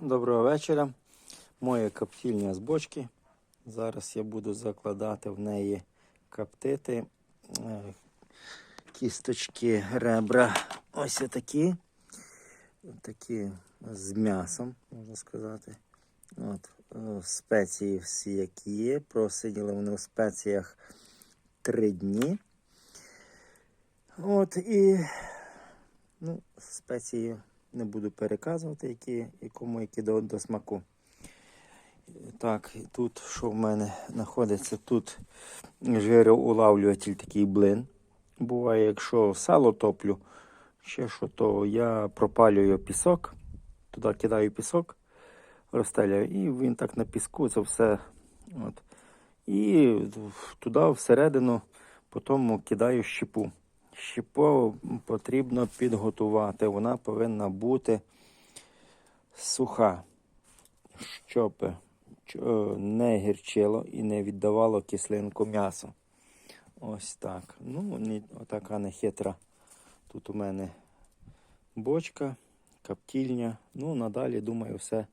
доброго вечора. Моя коптільня з бочки. Зараз я буду закладати в неї коптити е, кісточки, ребра. Ось такі. Такі з м'ясом, можна сказати. От, е, спеції всі, які є. Просиділи вони в спеціях три дні. От і ну, спеції не буду переказувати, які, якому які до, до смаку. Так, тут що в мене знаходиться? Тут жироулавлюватель такий блин. Буває, якщо сало топлю, ще що, то я пропалюю пісок, туди кидаю пісок, розстеляю, і він так на піску це все. От. І туди всередину потім кидаю щепу. Щепу потрібно підготувати. Вона повинна бути суха, щоб е, не гірчило і не віддавало кислинку м'ясу. Ось так. Ну, отака нехитра. Тут у мене бочка, коптільня. Ну, надалі, думаю, все.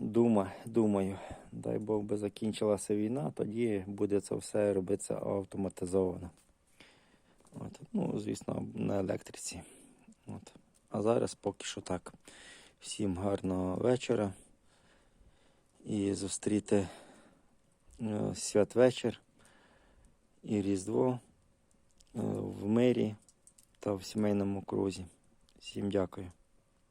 Дума, думаю, дай Бог би закінчилася війна, тоді буде це все робитися автоматизовано. От. Ну, звісно, на електриці. От. А зараз поки що так. Всім гарного вечора. І зустріти е, святвечір і Різдво е, в мирі та в сімейному крузі. Всім дякую.